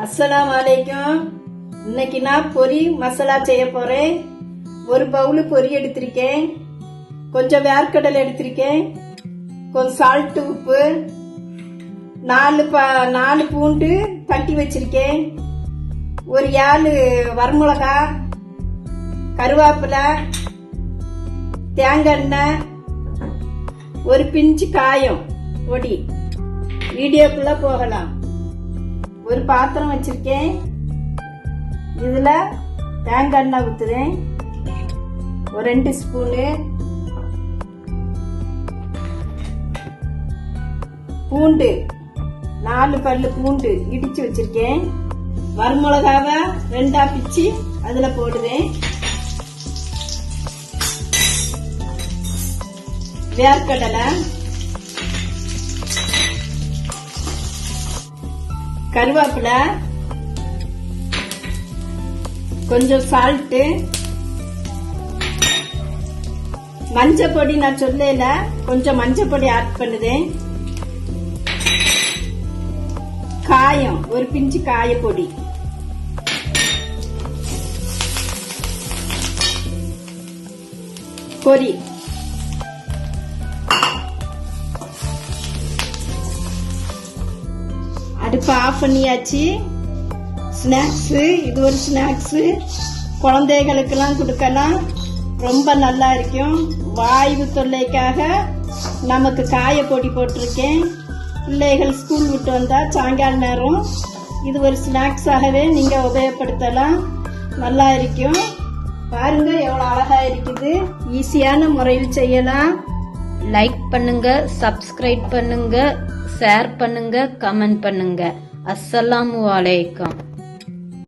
அஸ்ஸலாமு வலைக்கும் இன்னைக்கு நான் பொரி மசாலா செய்ய போறேன். ஒரு பவுல் பொரி எடுத்திருக்கேன். கொஞ்சம் வேர்க்கடலை எடுத்திருக்கேன். கொஞ்சம் சால்ட் உப்பு. நாலு ப நாலு பூண்டு தட்டி வச்சிருக்கேன். ஒரு ஏழு வரமிளகா கருவேப்பிலை தேங்காய் எண்ணெய் ஒரு பிஞ்சு காயம் ஒடி வீடியோக்குள்ள போகலாம். ஒரு பாத்திரம் வச்சிருக்கேன். இதுல தேங்காய் எண்ணெய் ஊத்துறேன். ஒரு ரெண்டு ஸ்பூனு. பூண்டு. நாலு பல்லு பூண்டு இடிச்சு வச்சிருக்கேன். வரமிளகாவை ரெண்டா பிச்சு அதுல போடுவேன் வேர்க்கடலை கருவேப்பிலை கொஞ்சம் சால்ட்டு மஞ்சள் பொடி நான் சொல்லல கொஞ்சம் மஞ்சள் பொடி ஆட் பண்ணுதேன். காயம் ஒரு பிஞ்சு காயப்பொடி பொடி. அடுப்பை ஆஃப் பண்ணியாச்சு. ஸ்நாக்ஸு இது ஒரு ஸ்நாக்ஸு குழந்தைகளுக்கெல்லாம் கொடுக்கலாம் ரொம்ப நல்லா இருக்கும். வாய்வு தொல்லைக்காக நமக்கு காய பொடி போட்டிருக்கேன். பிள்ளைகள் ஸ்கூல் விட்டு வந்தால் சாயங்கால நேரம் இது ஒரு ஸ்நாக்ஸாகவே நீங்கள் உபயோகப்படுத்தலாம். நல்லா இருக்கும். பாருங்கள் எவ்வளோ அழகாக இருக்குது. ஈஸியான முறையில் செய்யலாம். லைக் பண்ணுங்க சப்ஸ்கிரைப் பண்ணுங்க ஷேர் பண்ணுங்க கமெண்ட் பண்ணுங்க. அஸ்ஸலாமு அலைக்கும்